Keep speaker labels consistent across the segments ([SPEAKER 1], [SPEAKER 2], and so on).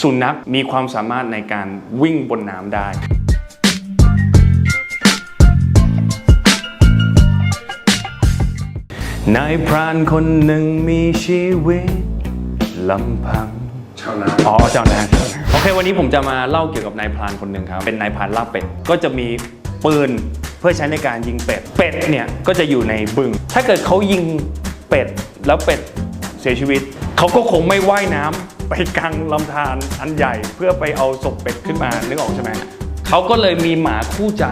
[SPEAKER 1] สุนัขมีความสามารถในการวิ่งบนน้ำได้ นายพรานคนหนึ่งมีชีวิตลำพัง
[SPEAKER 2] ชาวนา
[SPEAKER 1] อ๋อเจ้านายโอเค วันนี้ผมจะมาเล่าเกี่ยวกับนายพรานคนหนึ่งครับ เป็นนายพรานลาบเป็ด ก็จะมีปืนเพื่อใช้ในการยิงเป็ด เป็ดเนี่ยก็จะอยู่ในบึง ถ้าเกิดเขายิงเป็ดแล้วเป็ดเสียชีวิต เขาก็คงไม่ว่ายน้ำ ไปกลางลำธารอันใหญ่เพื่อไปเอาศพเป็ดขึ้นมานึกออกใช่ไหมเขาก็เลยมีหมาคู่ใจ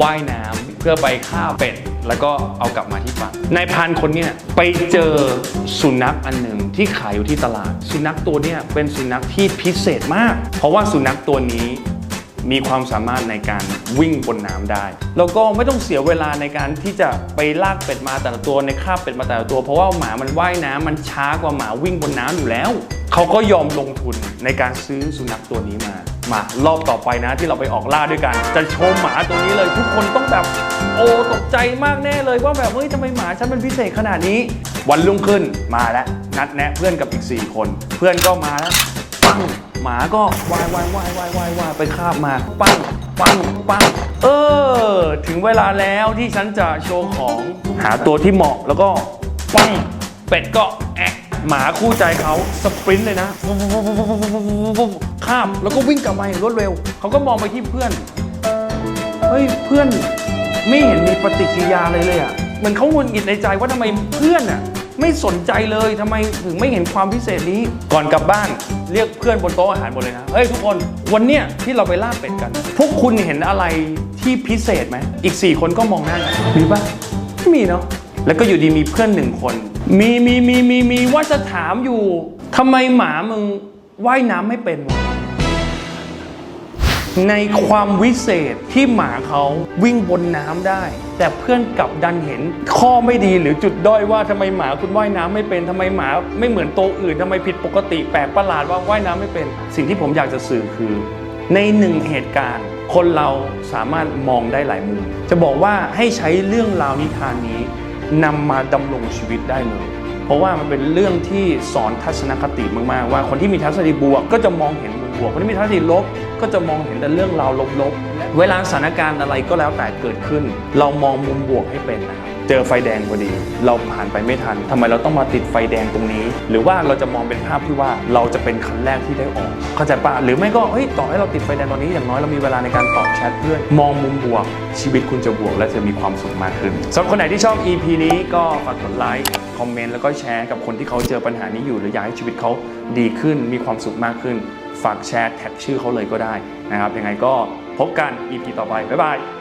[SPEAKER 1] ว่ายน้ำเพื่อไปฆ่าเป็ด แล้วก็เอากลับมาที่ฝั่งนายพานคนเนี้ยไปเจอสุนัขอันหนึ่งที่ขายอยู่ที่ตลาด สุนัขตัวเนี้ยเป็นสุนัขที่พิเศษมาก เพราะว่าสุนัขตัวนี้มีความสามารถในการวิ่งบนน้ำได้ แล้วก็ไม่ต้องเสียเวลาในการที่จะไปลากเป็ดมาแต่ละตัวในคาบเป็ดมาแต่ละตัว เพราะว่าหมามันว่ายน้ำมันช้ากว่าหมาวิ่งบนน้ำอยู่แล้ว เขาก็ยอมลงทุนในการซื้อสุนัขตัวนี้มา มารอบต่อไปนะที่เราไปออกล่าด้วยกัน จะโชว์หมาตัวนี้เลย ทุกคนต้องแบบโอ้ตกใจมากแน่เลยว่าแบบเฮ้ยทำไมหมาฉันเป็นพิเศษขนาดนี้ วันรุ่งขึ้นมาแล้วนัดแนะเพื่อนกับอีก 4 คน เพื่อนก็มาแล้วปังหมาก็วายวายวายวายวายวายไปคาบมาปังปังปังเออ ถึงเวลาแล้วที่ฉันจะโชว์ของหาตัวที่เหมาะแล้วก็ปังเป็ดก็แอะ หมาคู่ใจเขาสปรินต์เลยนะข้ามแล้วก็วิ่งกลับมาอย่างรวดเร็ว เขาก็มองไปที่เพื่อน เฮ้ยเพื่อนไม่เห็นมีปฏิกิริยาเลยเลยอะเหมือนเขางุนงิดในใจว่าทำไมเพื่อนอะไม่สนใจเลยทำไมถึงไม่เห็นความพิเศษนี้ ก่อนกลับบ้านเรียกเพื่อนบนโต๊ะอาหารหมดเลยนะ เฮ้ยทุกคนวันเนี้ยที่เราไปล่าเป็ดกัน พวกคุณเห็นอะไรที่พิเศษไหม อีก 4 คนก็มองหน้ากันมีปะไม่มีเนาะแล้วก็อยู่ดีมีเพื่อนหนึ่งคน มีมีมีมีมีว่าจะถามอยู่ทำไมหมามึงว่ายน้ำไม่เป็นวะในความวิเศษที่หมาเขาวิ่งบนน้ำได้ แต่เพื่อนกลับดันเห็นข้อไม่ดีหรือจุดด้อยว่าทำไมหมาคุณว่ายน้ำไม่เป็นทำไมหมาไม่เหมือนตัวอื่นทำไมผิดปกติแปลกประหลาดว่าว่ายน้ำไม่เป็น สิ่งที่ผมอยากจะสื่อคือ ในหนึ่งเหตุการณ์ คนเราสามารถมองได้หลายมุมจะบอกว่าให้ใช้เรื่องราวนิทานนี้ นำมาดำรงชีวิตได้เลย เพราะว่ามันเป็นเรื่องที่สอนทัศนคติมากๆ ว่าคนที่มีทัศนคติบวกก็จะมองเห็นมุมบวก คนที่มีทัศนคติลบก็จะมองเห็นแต่เรื่องราวลบๆ เวลาสถานการณ์อะไรก็แล้วแต่เกิดขึ้น เรามองมุมบวกให้เป็นนะครับ เจอไฟแดงพอดี เราผ่านไปไม่ทันทำไมเราต้องมาติดไฟแดงตรงนี้ หรือว่าเราจะมองเป็นภาพที่ว่าเราจะเป็นคันแรกที่ได้ออกเข้าใจปะหรือไม่ก็เฮ้ยต่อให้เราติดไฟแดงตอนนี้อย่างน้อยเรามีเวลาในการตอบแชทเพื่อนมองมุมบวก ชีวิตคุณจะบวกและจะมีความสุขมากขึ้นสำหรับคนไหนที่ชอบ EP นี้ก็ฝากกดไลค์คอมเมนต์แล้วก็แชร์กับคนที่เขาเจอปัญหานี้อยู่หรืออยากให้ชีวิตเขาดีขึ้น มีความสุขมากขึ้น ฝากแชร์แท็กชื่อเขาเลยก็ได้นะครับยังไงก็พบกัน EP ต่อไปบ๊ายบาย